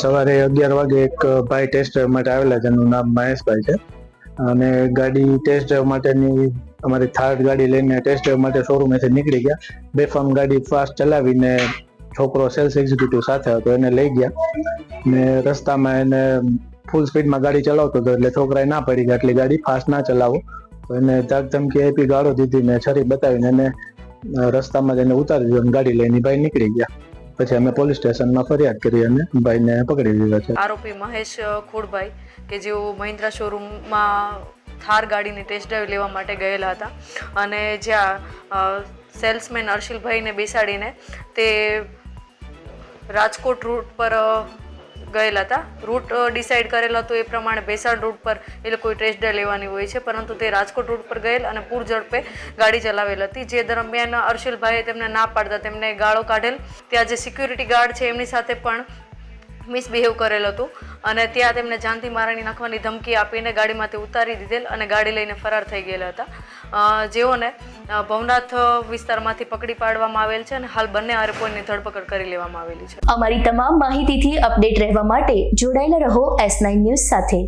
સવારે અગિયાર વાગે એક ભાઈ ટેસ્ટ ડ્રાઈવ માટે આવેલા જેનું નામ મહેશભાઈ છે. અને ગાડી ટેસ્ટ ડ્રાઈવ માટેની અમારી થાર્ડ ગાડી લઈને ટેસ્ટ ડ્રાઈવ માટે શોરૂમેથી નીકળી ગયા. બેફામ ગાડી ફાસ્ટ ચલાવીને છોકરો સેલ્સ એક્ઝિક્યુટિવ સાથે હતો, એને લઈ ગયા. ને રસ્તામાં એને ફૂલ સ્પીડમાં ગાડી ચલાવતો હતો, એટલે છોકરાએ ના પડી ગયા આટલી ગાડી ફાસ્ટ ના ચલાવો. તો એને ધાક ધમકી આપી, ગાળો દીધી ને છરી બતાવીને એને રસ્તામાં જ એને ઉતારી દીધો ગાડી લઈને ભાઈ નીકળી ગયા. પછી અમે પોલીસ સ્ટેશનમાં ફરિયાદ કરી અને ભાઈને પકડી લીધા છે. આરોપી મહેશ ખોડભાઈ, કે જેઓ મહિન્દ્રા શોરૂમમાં થાર ગાડીની ટેસ્ટ ડ્રાઈવ લેવા માટે ગયેલા હતા અને જ્યાં સેલ્સમેન અર્શિલભાઈને બેસાડીને તે રાજકોટ રૂટ પર ગયેલા હતા. રૂટ ડિસાઈડ કરેલો હતો એ પ્રમાણે ભેસાણ રૂટ પર એ લોકોએ ટેસ્ટ ડ્રાઈવ લેવાની હોય છે. પરંતુ તે રાજકોટ રૂટ પર ગયેલ અને પૂર ઝડપે ગાડી ચલાવેલ હતી. જે દરમિયાન અર્શિલભાઈએ તેમને ના પાડતા તેમને ગાળો કાઢેલ. ત્યાં જે સિક્યુરિટી ગાર્ડ છે એમની સાથે પણ મિસબિહેવ કરેલ હતું. અને ત્યાં તેમને જાનથી મારણી નાખવાની ધમકી આપીને ગાડીમાંથી ઉતારી દીધેલ અને ગાડી લઈને ફરાર થઈ ગયેલા હતા. જેઓને ભવનાથ વિસ્તારમાંથી પકડી પાડવામાં આવેલ છે અને હાલ બંને આરોપીઓની ધરપકડ કરી લેવામાં આવેલી છે. અમારી તમામ માહિતીથી અપડેટ રહેવા માટે જોડાયેલા રહો એસ નાઇન ન્યૂઝ સાથે.